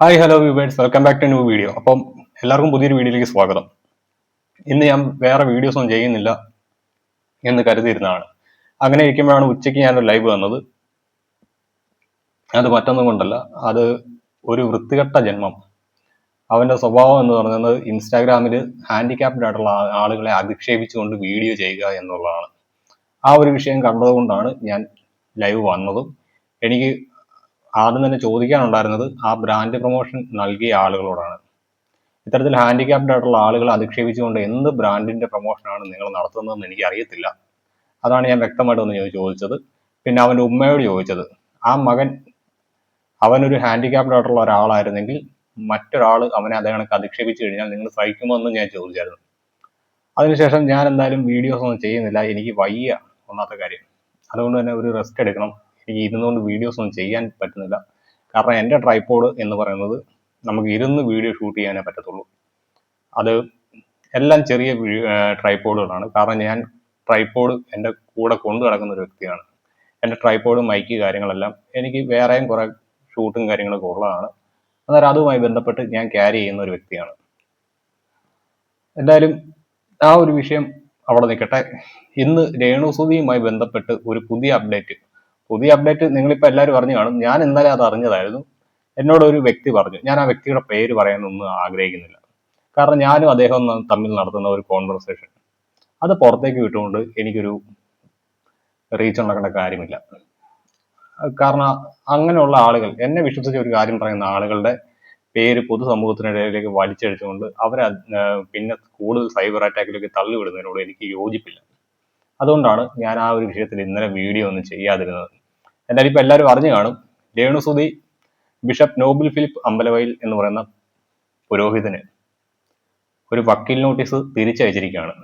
Hi hello viewers welcome back to new video അപ്പം എല്ലാവർക്കും പുതിയൊരു വീഡിയോയിലേക്ക് സ്വാഗതം. ഇന്ന് ഞാൻ വേറെ വീഡിയോസ് ഒന്നും ചെയ്യുന്നില്ല എന്ന് കരുതിയിരുന്നതാണ്. അങ്ങനെ ഇരിക്കുമ്പോഴാണ് ഉച്ചയ്ക്ക് ഞാനൊരു ലൈവ് വന്നത്. അത് മറ്റൊന്നും കൊണ്ടല്ല. അത് ഒരു വൃത്തികെട്ട ജന്മം. അവന്റെ സ്വഭാവം എന്ന് പറയുന്നത് ഇൻസ്റ്റാഗ്രാമിൽ ഹാൻഡിക്യാപ്ഡ് ആയിട്ടുള്ള ആളുകളെ അധിക്ഷേപിച്ചുകൊണ്ട് വീഡിയോ ചെയ്യുക എന്നുള്ളതാണ്. ആ ഒരു വിഷയം കണ്ടതുകൊണ്ടാണ് ഞാൻ ലൈവ് വന്നതും. എനിക്ക് ആദ്യം തന്നെ ചോദിക്കാനുണ്ടായിരുന്നത് ആ ബ്രാൻഡ് പ്രൊമോഷൻ നൽകിയ ആളുകളോടാണ്. ഇത്തരത്തിൽ ഹാൻഡിക്യാപ്ഡ് ആയിട്ടുള്ള ആളുകളെ അധിക്ഷേപിച്ചുകൊണ്ട് എന്ത് ബ്രാൻഡിന്റെ പ്രൊമോഷനാണ് നിങ്ങൾ നടത്തുന്നതെന്ന് എനിക്ക് അറിയത്തില്ല അതാണ് ഞാൻ വ്യക്തമായിട്ട് ഒന്ന് ചോദിച്ചത്. പിന്നെ അവന്റെ ഉമ്മയോട് ചോദിച്ചത് ആ മകൻ അവനൊരു ഹാൻഡിക്യാപ്ഡ് ആയിട്ടുള്ള ഒരാളായിരുന്നെങ്കിൽ മറ്റൊരാൾ അവനെ അതേ കണക്ക് അധിക്ഷേപിച്ചു കഴിഞ്ഞാൽ നിങ്ങൾ സഹിക്കുമോ എന്ന് ഞാൻ ചോദിച്ചായിരുന്നു. അതിനുശേഷം ഞാൻ എന്തായാലും വീഡിയോസ് ഒന്നും ചെയ്യുന്നില്ല. എനിക്ക് വയ്യ ഒന്നാത്ത കാര്യം. അതുകൊണ്ട് തന്നെ ഒരു റെസ്റ്റ് എടുക്കണം. എനിക്ക് ഇരുന്നുകൊണ്ട് വീഡിയോസ് ഒന്നും ചെയ്യാൻ പറ്റുന്നില്ല. കാരണം എന്റെ ട്രൈപ്പോഡ് എന്ന് പറയുന്നത് നമുക്ക് ഇരുന്ന് വീഡിയോ ഷൂട്ട് ചെയ്യാനേ പറ്റത്തുള്ളൂ. അത് എല്ലാം ചെറിയ ട്രൈപ്പോഡുകളാണ് കാരണം ഞാൻ ട്രൈപ്പോഡ് എന്റെ കൂടെ കൊണ്ടു നടക്കുന്ന ഒരു വ്യക്തിയാണ്. എന്റെ ട്രൈപ്പോഡ് മൈക്ക് കാര്യങ്ങളെല്ലാം എനിക്ക് വേറെയും കുറേ ഷൂട്ടും കാര്യങ്ങളൊക്കെ ഉള്ളതാണ്. അന്നേരം അതുമായി ബന്ധപ്പെട്ട് ഞാൻ ക്യാരി ചെയ്യുന്ന ഒരു വ്യക്തിയാണ്. എന്തായാലും ആ ഒരു വിഷയം അവിടെ നിൽക്കട്ടെ. ഇന്ന് രേണുസുതിയുമായി ബന്ധപ്പെട്ട് ഒരു പുതിയ അപ്ഡേറ്റ് പുതിയ അപ്ഡേറ്റ് നിങ്ങളിപ്പോൾ എല്ലാവരും അറിഞ്ഞു കാണും. ഞാൻ ഇന്നലെ അത് അറിഞ്ഞതായിരുന്നു. എന്നോട് ഒരു വ്യക്തി പറഞ്ഞു. ഞാൻ ആ വ്യക്തിയുടെ പേര് പറയാനൊന്നും ആഗ്രഹിക്കുന്നില്ല. കാരണം ഞാനും അദ്ദേഹം തമ്മിൽ നടത്തുന്ന ഒരു കോൺവെർസേഷൻ അത് പുറത്തേക്ക് വിട്ടുകൊണ്ട് എനിക്കൊരു റീച്ച് ഉണ്ടാക്കേണ്ട കാര്യമില്ല. കാരണം അങ്ങനെയുള്ള ആളുകൾ എന്നെ വിശ്വസിച്ച് ഒരു കാര്യം പറയുന്ന ആളുകളുടെ പേര് പൊതുസമൂഹത്തിനിടയിലേക്ക് വലിച്ചെടുത്തുകൊണ്ട് അവരെ പിന്നെ കൂടുതൽ സൈബർ അറ്റാക്കിലേക്ക് തള്ളിവിടുന്നതിനോട് എനിക്ക് യോജിപ്പില്ല. അതുകൊണ്ടാണ് ഞാൻ ആ ഒരു വിഷയത്തിൽ ഇന്നലെ വീഡിയോ ഒന്നും ചെയ്യാതിരുന്നത്. എന്തായാലും ഇപ്പൊ എല്ലാവരും അറിഞ്ഞു കാണും. രേണുസുതി ബിഷപ്പ് നോബിൾ ഫിലിപ്പ് അമ്പലവയൽ എന്ന് പറയുന്ന പുരോഹിതന് ഒരു വക്കീൽ നോട്ടീസ് തിരിച്ചയച്ചിരിക്കുകയാണ്.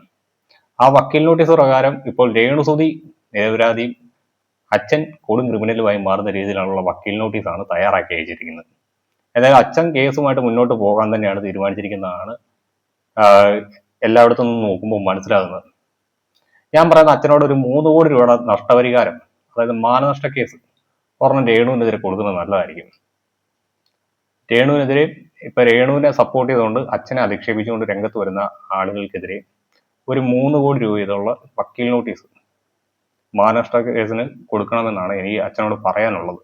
ആ വക്കീൽ നോട്ടീസ് പ്രകാരം ഇപ്പോൾ രേണുസുതി നിരപരാധിയും അച്ഛൻ കൊടും ക്രിമിനലുമായി മാറുന്ന രീതിയിലുള്ള വക്കീൽ നോട്ടീസാണ് തയ്യാറാക്കി അയച്ചിരിക്കുന്നത് എന്തായാലും അച്ഛൻ കേസുമായിട്ട് മുന്നോട്ട് പോകാൻ തന്നെയാണ് തീരുമാനിച്ചിരിക്കുന്നതാണ് എല്ലായിടത്തും നോക്കുമ്പോൾ മനസ്സിലാകുന്നത്. ഞാൻ പറയുന്ന അച്ഛനോട് ഒരു മൂന്ന് കോടി രൂപയുടെ നഷ്ടപരിഹാരം അതായത് മാനനഷ്ട കേസ്. ഒരെണ്ണം രേണുവിനെതിരെ കൊടുക്കുന്നത് നല്ലതായിരിക്കും. രേണുവിനെതിരെ ഇപ്പൊ രേണുവിനെ സപ്പോർട്ട് ചെയ്തുകൊണ്ട് അച്ഛനെ അധിക്ഷേപിച്ചുകൊണ്ട് രംഗത്ത് വരുന്ന ആളുകൾക്കെതിരെ ഒരു മൂന്ന് കോടി രൂപ വീതമുള്ള വക്കീൽ നോട്ടീസ് മാനനഷ്ട കേസിന് കൊടുക്കണമെന്നാണ് എനിക്ക് അച്ഛനോട് പറയാനുള്ളത്.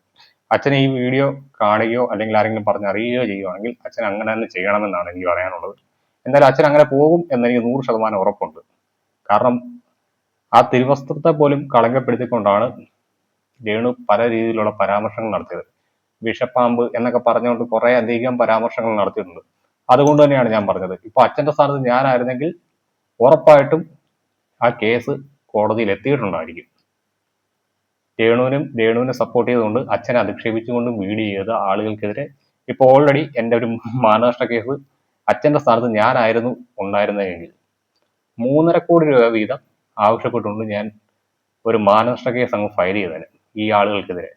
അച്ഛൻ ഈ വീഡിയോ കാണുകയോ അല്ലെങ്കിൽ ആരെങ്കിലും പറഞ്ഞ് അറിയുകയോ ചെയ്യുവാണെങ്കിൽ അച്ഛൻ അങ്ങനെ തന്നെ ചെയ്യണമെന്നാണ് എനിക്ക് പറയാനുള്ളത്. എന്തായാലും അച്ഛൻ അങ്ങനെ പോകും എന്നെനിക്ക് നൂറ് ശതമാനം ഉറപ്പുണ്ട്. കാരണം ആ തിരുവസ്ത്രത്തെ പോലും കളങ്കപ്പെടുത്തിക്കൊണ്ടാണ് രേണു പല രീതിയിലുള്ള പരാമർശങ്ങൾ നടത്തിയത്. വിഷപ്പാമ്പ് എന്നൊക്കെ പറഞ്ഞുകൊണ്ട് കുറെ അധികം പരാമർശങ്ങൾ നടത്തിയിട്ടുണ്ട്. അതുകൊണ്ട് തന്നെയാണ് ഞാൻ പറഞ്ഞത്. ഇപ്പൊ അച്ഛന്റെ സ്ഥാനത്ത് ഞാനായിരുന്നെങ്കിൽ ഉറപ്പായിട്ടും ആ കേസ് കോടതിയിൽ എത്തിയിട്ടുണ്ടായിരിക്കും. രേണുവിനും രേണുവിനെ സപ്പോർട്ട് ചെയ്തുകൊണ്ട് അച്ഛനെ അധിക്ഷേപിച്ചുകൊണ്ടും വീഡിയോ ചെയ്ത ആളുകൾക്കെതിരെ ഇപ്പൊ ഓൾറെഡി എന്റെ ഒരു മാനനഷ്ട കേസ് അച്ഛന്റെ സ്ഥാനത്ത് ഞാനായിരുന്നു ഉണ്ടായിരുന്നെങ്കിൽ മൂന്നര കോടി രൂപ വീതം ആവശ്യപ്പെട്ടുകൊണ്ട് ഞാൻ ഒരു മാനനഷ്ട കേസ് അങ്ങ് ഫയൽ ചെയ്തേനെ. ഈ ആളുകൾക്കെതിരെ.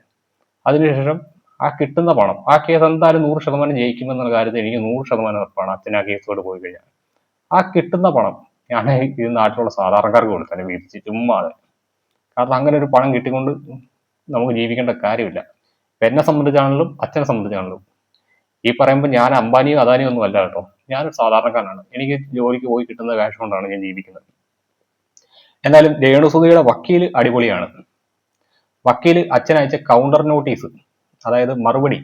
അതിനുശേഷം ആ കിട്ടുന്ന പണം ആ കേസ് എന്തായാലും നൂറ് ശതമാനം ജയിക്കുമെന്നുള്ള കാര്യത്തിൽ എനിക്ക് നൂറ് ശതമാനം ഉറപ്പാണ് അച്ഛൻ ആ കേസോട് പോയി കഴിഞ്ഞാൽ. ആ കിട്ടുന്ന പണം ഞാൻ ഈ നാട്ടിലുള്ള സാധാരണക്കാർക്ക് കൊടുത്തന്നെ വീതിച്ച് ചുമ്മാതെ കാരണം അങ്ങനെ ഒരു പണം കിട്ടിക്കൊണ്ട് നമുക്ക് ജീവിക്കേണ്ട കാര്യമില്ല. എന്നെ സംബന്ധിച്ചാണെങ്കിലും അച്ഛനെ സംബന്ധിച്ചാണെങ്കിലും. ഈ പറയുമ്പോൾ ഞാൻ അംബാനിയോ അദാനിയോ ഒന്നും അല്ല കേട്ടോ. ഞാനൊരു സാധാരണക്കാരനാണ്. എനിക്ക് ജോലിക്ക് പോയി കിട്ടുന്ന കാശ് കൊണ്ടാണ് ഞാൻ ജീവിക്കുന്നത്. എന്നാലും രേണുസുതിയുടെ വക്കീൽ അടിപൊളിയാണ്. വക്കീൽ അച്ഛൻ അയച്ച കൗണ്ടർ നോട്ടീസ് അതായത് മറുപടി.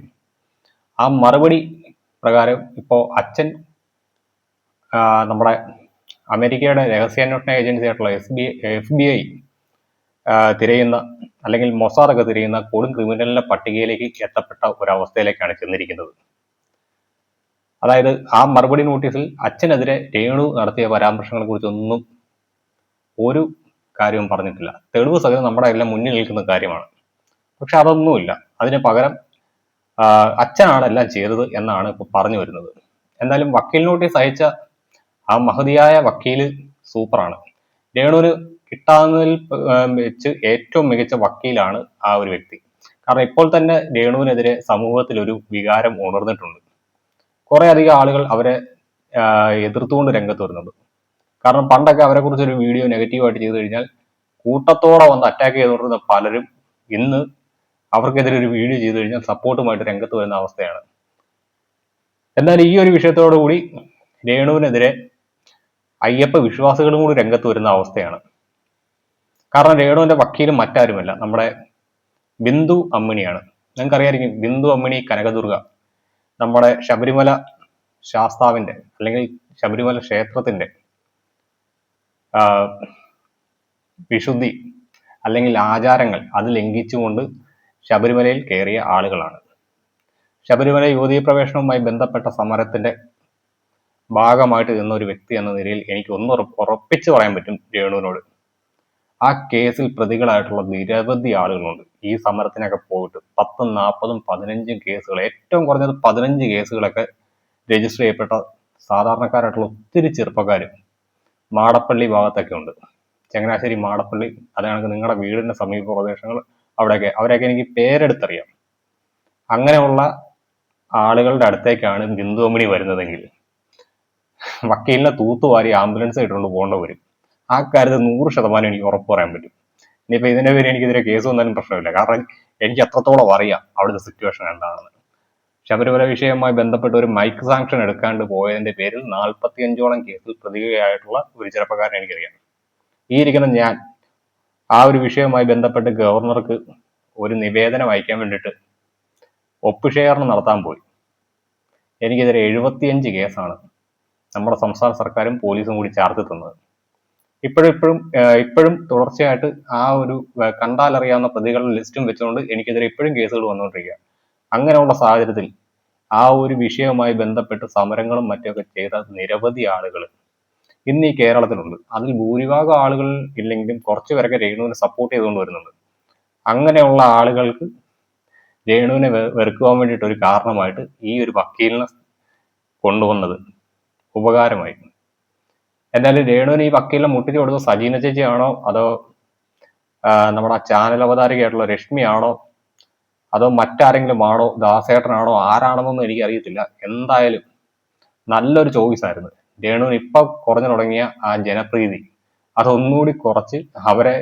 ആ മറുപടി പ്രകാരം ഇപ്പോൾ അച്ഛൻ നമ്മുടെ അമേരിക്കയുടെ രഹസ്യാന്വേഷണ ഏജൻസി ആയിട്ടുള്ള S B F B I തിരയുന്ന അല്ലെങ്കിൽ മൊസാദൊക്കെ തിരയുന്ന കൊടും ക്രിമിനലിന്റെ പട്ടികയിലേക്ക് എത്തപ്പെട്ട ഒരവസ്ഥയിലേക്കാണ് ചെന്നിരിക്കുന്നത്. അതായത് ആ മറുപടി നോട്ടീസിൽ അച്ഛനെതിരെ രേണു നടത്തിയ പരാമർശങ്ങളെ കുറിച്ചൊന്നും ഒരു കാര്യവും പറഞ്ഞിട്ടില്ല. തെളിവ് സഹിതം നമ്മുടെ എല്ലാം മുന്നിൽ നിൽക്കുന്ന കാര്യമാണ്. പക്ഷെ അതൊന്നുമില്ല. അതിന് പകരം അച്ഛനാണ് എല്ലാം ചെയ്തത് എന്നാണ് ഇപ്പൊ പറഞ്ഞു വരുന്നത്. എന്തായാലും വക്കീൽ നോട്ടീസ് അയച്ച ആ മഹതിയായ വക്കീൽ സൂപ്പറാണ്. രേണുവിന് കിട്ടാവുന്നതിൽ വെച്ച് ഏറ്റവും മികച്ച വക്കീലാണ് ആ ഒരു വ്യക്തി. കാരണം ഇപ്പോൾ തന്നെ രേണുവിനെതിരെ സമൂഹത്തിൽ ഒരു വികാരം ഉണർന്നിട്ടുണ്ട്. കുറേ അധികം ആളുകൾ അവരെ എതിർത്തുകൊണ്ട് രംഗത്ത് വരുന്നുണ്ട്. കാരണം പണ്ടൊക്കെ അവരെ കുറിച്ച് ഒരു വീഡിയോ നെഗറ്റീവായിട്ട് ചെയ്തു കഴിഞ്ഞാൽ കൂട്ടത്തോടെ വന്ന് അറ്റാക്ക് ചെയ്തുകൊണ്ടിരുന്ന പലരും ഇന്ന് അവർക്കെതിരെ ഒരു വീഡിയോ ചെയ്തു കഴിഞ്ഞാൽ സപ്പോർട്ടുമായിട്ട് രംഗത്ത് വരുന്ന അവസ്ഥയാണ്. എന്നാൽ ഈ ഒരു വിഷയത്തോടു കൂടി രേണുവിനെതിരെ അയ്യപ്പ വിശ്വാസികളും കൂടി രംഗത്ത് വരുന്ന അവസ്ഥയാണ്. കാരണം രേണുവിന്റെ വക്കീലും മറ്റാരുമല്ല. നമ്മുടെ ബിന്ദു അമ്മിണിയാണ്. നിങ്ങൾക്കറിയായിരിക്കും ബിന്ദു അമ്മിണി കനകദുർഗ. നമ്മുടെ ശബരിമല ശാസ്താവിന്റെ അല്ലെങ്കിൽ ശബരിമല ക്ഷേത്രത്തിന്റെ വിശുദ്ധി അല്ലെങ്കിൽ ആചാരങ്ങൾ അത് ലംഘിച്ചുകൊണ്ട് ശബരിമലയിൽ കയറിയ ആളുകളാണ്. ശബരിമല യുവതീ പ്രവേശനവുമായി ബന്ധപ്പെട്ട സമരത്തിന്റെ ഭാഗമായിട്ട് നിന്ന ഒരു വ്യക്തി എന്ന നിലയിൽ എനിക്ക് ഒന്ന് ഉറപ്പ് ഉറപ്പിച്ച് പറയാൻ പറ്റും രേണുവിനോട്. ആ കേസിൽ പ്രതികളായിട്ടുള്ള നിരവധി ആളുകളുണ്ട്. ഈ സമരത്തിനൊക്കെ പോയിട്ട് പത്തും നാൽപ്പതും പതിനഞ്ചും കേസുകൾ ഏറ്റവും കുറഞ്ഞത് പതിനഞ്ച് കേസുകളൊക്കെ രജിസ്റ്റർ ചെയ്യപ്പെട്ട സാധാരണക്കാരായിട്ടുള്ള ഒത്തിരി ചെറുപ്പക്കാർ മാടപ്പള്ളി ഭാഗത്തൊക്കെ ഉണ്ട്. ചങ്ങനാശ്ശേരി മാടപ്പള്ളി അതാണെങ്കിൽ നിങ്ങളുടെ വീടിന്റെ സമീപ പ്രദേശങ്ങൾ അവിടെയൊക്കെ അവരെയൊക്കെ എനിക്ക് പേരെടുത്തറിയാം. അങ്ങനെയുള്ള ആളുകളുടെ അടുത്തേക്കാണ് ബിന്ദുമണി വരുന്നതെങ്കിൽ. വക്കീലിനെ തൂത്തുവാരി ആംബുലൻസ് ഇട്ടുകൊണ്ട് പോകേണ്ട വരും. ആ കാര്യത്തിൽ നൂറ് ശതമാനം എനിക്ക് ഉറപ്പ് പറയാൻ പറ്റും. ഇനിയിപ്പോ ഇതിന്റെ പേര് എനിക്കെതിരെ കേസ് വന്നാലും പ്രശ്നമില്ല. കാരണം എനിക്ക് എത്രത്തോളം അറിയാം അവിടുത്തെ സിറ്റുവേഷൻ എന്താണെന്ന്. ശബരിമല വിഷയവുമായി ബന്ധപ്പെട്ട് ഒരു മൈക്ക് സാങ്ഷൻ എടുക്കാണ്ട് പോയതിന്റെ പേരിൽ നാൽപ്പത്തിയഞ്ചോളം കേസിൽ പ്രതികയായിട്ടുള്ള ഒരു ചെറുപ്പക്കാരനെ എനിക്കറിയാം. ഈ ഇരിക്കുന്ന ഞാൻ ആ ഒരു വിഷയവുമായി ബന്ധപ്പെട്ട് ഗവർണർക്ക് ഒരു നിവേദനം അയക്കാൻ വേണ്ടിയിട്ട് ഒപ്പുശേഖരണം നടത്താൻ പോയി. എനിക്കെതിരെ എഴുപത്തിയഞ്ച് കേസാണ് നമ്മുടെ സംസ്ഥാന സർക്കാരും പോലീസും കൂടി ചാർത്തി തന്നത്. ഇപ്പോഴും ഇപ്പോഴും തുടർച്ചയായിട്ട് ആ ഒരു കണ്ടാലറിയാവുന്ന പ്രതികളുടെ ലിസ്റ്റും വെച്ചുകൊണ്ട് എനിക്കെതിരെ ഇപ്പോഴും കേസുകൾ വന്നുകൊണ്ടിരിക്കുക അങ്ങനെയുള്ള സാഹചര്യത്തിൽ ആ ഒരു വിഷയവുമായി ബന്ധപ്പെട്ട് സമരങ്ങളും മറ്റൊക്കെ ചെയ്ത നിരവധി ആളുകൾ ഇന്ന് ഈ കേരളത്തിലുണ്ട്. അതിൽ ഭൂരിഭാഗം ആളുകൾ ഇല്ലെങ്കിലും കുറച്ച് പേരൊക്കെ രേണുവിനെ സപ്പോർട്ട് ചെയ്തുകൊണ്ട് വരുന്നുണ്ട്. അങ്ങനെയുള്ള ആളുകൾക്ക് രേണുവിനെ വെറുക്കുവാൻ വേണ്ടിയിട്ട് ഒരു കാരണമായിട്ട് ഈ ഒരു വക്കീലിനെ കൊണ്ടുവന്നത് ഉപകാരമായി. എന്തായാലും രേണുവിന് ഈ വക്കീലിനെ മുട്ടിച്ച് കൊടുത്തത് സജീന ചേച്ചിയാണോ അതോ നമ്മുടെ ചാനൽ അവതാരകയായിട്ടുള്ള രശ്മിയാണോ അതോ മറ്റാരെങ്കിലും ആണോ ദാസേട്ടനാണോ ആരാണെന്നൊന്നും എനിക്ക് അറിയത്തില്ല എന്തായാലും നല്ലൊരു ചോയ്സ് ആയിരുന്നു. രേണുവിന് ഇപ്പൊ കുറഞ്ഞു തുടങ്ങിയ ആ ജനപ്രീതി. അതൊന്നുകൂടി കുറച്ച് അവരെ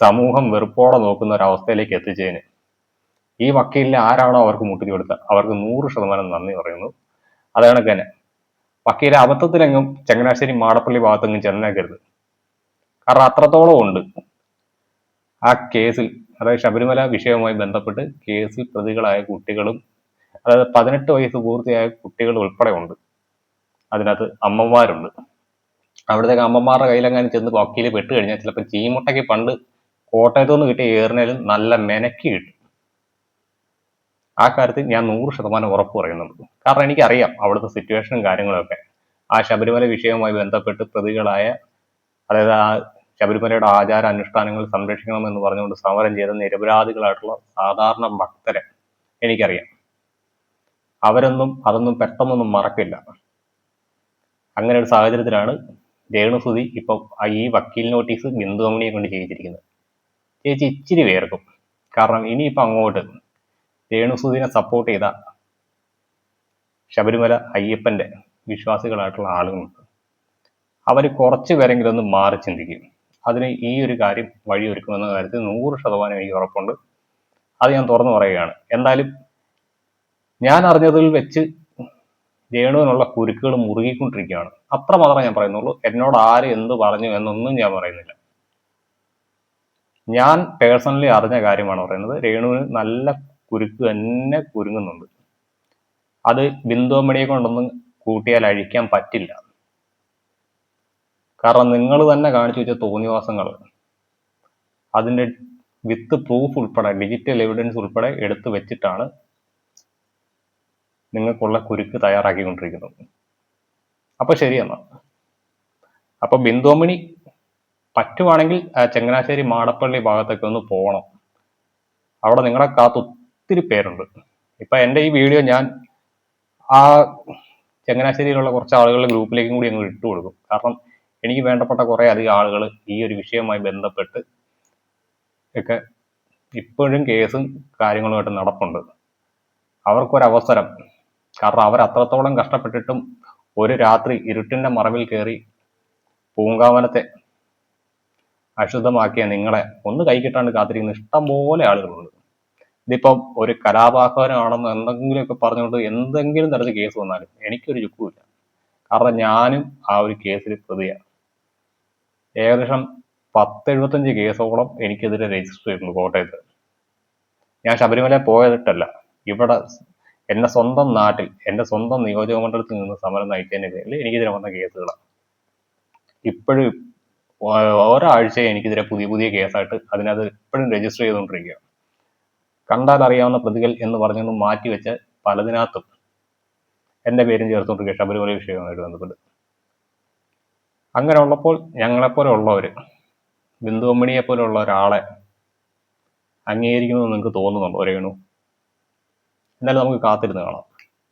സമൂഹം വെറുപ്പോടെ നോക്കുന്ന ഒരു അവസ്ഥയിലേക്ക് എത്തിച്ചതിന് ഈ വക്കീലിനെ ആരാണോ അവർക്ക് മുട്ടി കൊടുത്തത്? അവർക്ക് നൂറ് ശതമാനം നന്ദി പറയുന്നു. അത് കണക്ക് തന്നെ വക്കീലെ അബദ്ധത്തിലെങ്ങും ചങ്ങനാശ്ശേരി മാടപ്പള്ളി ഭാഗത്തെങ്ങും ചെന്നേക്കരുത് കാരണം അത്രത്തോളം ഉണ്ട് ആ കേസിൽ. അതായത് ശബരിമല വിഷയവുമായി ബന്ധപ്പെട്ട് കേസിൽ പ്രതികളായ കുട്ടികളും അതായത് പതിനെട്ട് വയസ്സ് പൂർത്തിയായ കുട്ടികൾ ഉൾപ്പെടെ ഉണ്ട്. അതിനകത്ത് അമ്മമാരുണ്ട്. അവിടത്തേക്ക് അമ്മമാരുടെ കയ്യിലെങ്ങാനും ചെന്ന് വക്കീൽ പെട്ട് കഴിഞ്ഞാൽ ചിലപ്പോൾ ചീമുട്ടയ്ക്ക് പണ്ട് കോട്ടയത്തു നിന്ന് കിട്ടിയ ഏറിനേലും നല്ല മെനക്കി കിട്ടും. ആ കാര്യത്തിൽ ഞാൻ നൂറ് ശതമാനം ഉറപ്പ് പറയുന്നുണ്ട്. കാരണം എനിക്കറിയാം അവിടുത്തെ സിറ്റുവേഷനും കാര്യങ്ങളൊക്കെ ആ ശബരിമല വിഷയവുമായി ബന്ധപ്പെട്ട് പ്രതികളായ അതായത് ആ ശബരിമലയുടെ ആചാര അനുഷ്ഠാനങ്ങൾ സംരക്ഷിക്കണം എന്ന് പറഞ്ഞുകൊണ്ട് സമരം ചെയ്ത നിരപരാധികളായിട്ടുള്ള സാധാരണ ഭക്തരെ എനിക്കറിയാം. അവരൊന്നും അതൊന്നും പെട്ടെന്നൊന്നും മറക്കില്ല. അങ്ങനെ ഒരു സാഹചര്യത്തിലാണ് രേണുസുതി ഇപ്പം ഈ വക്കീൽ നോട്ടീസ് ബിന്ദു അമ്മിണിയെ കൊണ്ട് ചെയ്യിച്ചിരിക്കുന്നത്. ചേച്ചി ഇച്ചിരി വേർക്കും. കാരണം ഇനിയിപ്പോൾ അങ്ങോട്ട് രേണുസുതിനെ സപ്പോർട്ട് ചെയ്ത ശബരിമല അയ്യപ്പന്റെ വിശ്വാസികളായിട്ടുള്ള ആളുകളുണ്ട്. അവർ കുറച്ച് പേരെങ്കിലും ഒന്ന് മാറി ചിന്തിക്കും. അതിന് ഈ ഒരു കാര്യം വഴിയൊരുക്കുമെന്ന കാര്യത്തിൽ നൂറ് ശതമാനം എനിക്ക് ഉറപ്പുണ്ട്. അത് ഞാൻ തുറന്നു പറയുകയാണ്. എന്തായാലും ഞാൻ അറിഞ്ഞതിൽ വെച്ച് രേണുവിനുള്ള കുരുക്കുകൾ മുറുകിക്കൊണ്ടിരിക്കുകയാണ്. അത്ര മാത്രമേ ഞാൻ പറയുന്നുള്ളൂ. എന്നോട് ആര് എന്ത് പറഞ്ഞു എന്നൊന്നും ഞാൻ പറയുന്നില്ല. ഞാൻ പേഴ്സണലി അറിഞ്ഞ കാര്യമാണ് പറയുന്നത്. രേണുവിന് നല്ല കുരുക്ക് തന്നെ കുരുങ്ങുന്നുണ്ട്. അത് ബിന്ദുവമ്മണിയെ കൊണ്ടൊന്നും കൂട്ടിയാൽ അഴിക്കാൻ പറ്റില്ല. കാരണം നിങ്ങൾ തന്നെ കാണിച്ചു വെച്ച തോന്നിവാസങ്ങൾ അതിന്റെ വിത്ത് പ്രൂഫ് ഉൾപ്പെടെ ഡിജിറ്റൽ എവിഡൻസ് ഉൾപ്പെടെ എടുത്തു വെച്ചിട്ടാണ് നിങ്ങൾക്കുള്ള കുരുക്ക് തയ്യാറാക്കിക്കൊണ്ടിരിക്കുന്നത്. അപ്പൊ ശരി എന്നാ. അപ്പൊ ബിന്ദോമിനി പറ്റുവാണെങ്കിൽ ചങ്ങനാശ്ശേരി മാടപ്പള്ളി ഭാഗത്തൊക്കെ ഒന്ന് പോകണം. അവിടെ നിങ്ങളെ കാത്ത് ഒത്തിരി പേരുണ്ട്. ഇപ്പൊ എന്റെ ഈ വീഡിയോ ഞാൻ ആ ചങ്ങനാശ്ശേരിയിലുള്ള കുറച്ച് ആളുകളുടെ ഗ്രൂപ്പിലേക്കും കൂടി അങ്ങ് ഇട്ടു കൊടുക്കും കാരണം എനിക്ക് വേണ്ടപ്പെട്ട കുറെ അധികം ആളുകൾ ഈ ഒരു വിഷയവുമായി ബന്ധപ്പെട്ട് ഒക്കെ ഇപ്പോഴും കേസും കാര്യങ്ങളുമായിട്ട് നടപ്പുണ്ട്. അവർക്കൊരവസരം. കാരണം അവർ അത്രത്തോളം കഷ്ടപ്പെട്ടിട്ടും ഒരു രാത്രി ഇരുട്ടിന്റെ മറവിൽ കയറി പൂങ്കാവനത്തെ അശുദ്ധമാക്കിയ നിങ്ങളെ ഒന്ന് കൈ കിട്ടാണ്ട് കാത്തിരിക്കുന്ന ഇഷ്ടം പോലെ ആളുകളുണ്ട്. ഇതിപ്പം ഒരു കലാപാഹ്വാനമാണെന്ന് എന്തെങ്കിലുമൊക്കെ പറഞ്ഞുകൊണ്ട് എന്തെങ്കിലും തരത്തിൽ കേസ് വന്നാലും എനിക്കൊരു ചുക്കുമില്ല. കാരണം ഞാനും ആ ഒരു കേസിൽ പ്രതിയാണ്. ഏകദേശം പത്ത് എഴുപത്തഞ്ച് കേസോളം എനിക്കെതിരെ രജിസ്റ്റർ ചെയ്തിട്ടുണ്ട് കോട്ടയത്ത്. ഞാൻ ശബരിമല പോയതിട്ടല്ല. ഇവിടെ എന്റെ സ്വന്തം നാട്ടിൽ എന്റെ സ്വന്തം നിയോജക മണ്ഡലത്തിൽ നിന്ന് സമരം നയിച്ചതിന്റെ പേരിൽ എനിക്കെതിരെ വന്ന കേസുകളാണ് ഇപ്പോഴും ഒരാഴ്ചയെ എനിക്കെതിരെ പുതിയ പുതിയ കേസായിട്ട് അതിനകത്ത് ഇപ്പോഴും രജിസ്റ്റർ ചെയ്തുകൊണ്ടിരിക്കുകയാണ്. കണ്ടാൽ അറിയാവുന്ന പ്രതികൾ എന്ന് പറഞ്ഞുകൊണ്ട് മാറ്റിവെച്ച് പലതിനകത്തും എന്റെ പേരും ചേർത്തുകൊണ്ടിരിക്കുക ശബരിമല വിഷയവുമായിട്ട് ബന്ധപ്പെട്ട്. അങ്ങനെ ഉള്ളപ്പോൾ ഞങ്ങളെപ്പോലെ ഉള്ളവർ ബിന്ദു അമ്മണിയെ പോലെയുള്ള ഒരാളെ അംഗീകരിക്കുമെന്ന് നിങ്ങൾക്ക് തോന്നുന്നുണ്ടോ? രേണു എന്നാലും നമുക്ക് കാത്തിരുന്ന് കാണാം.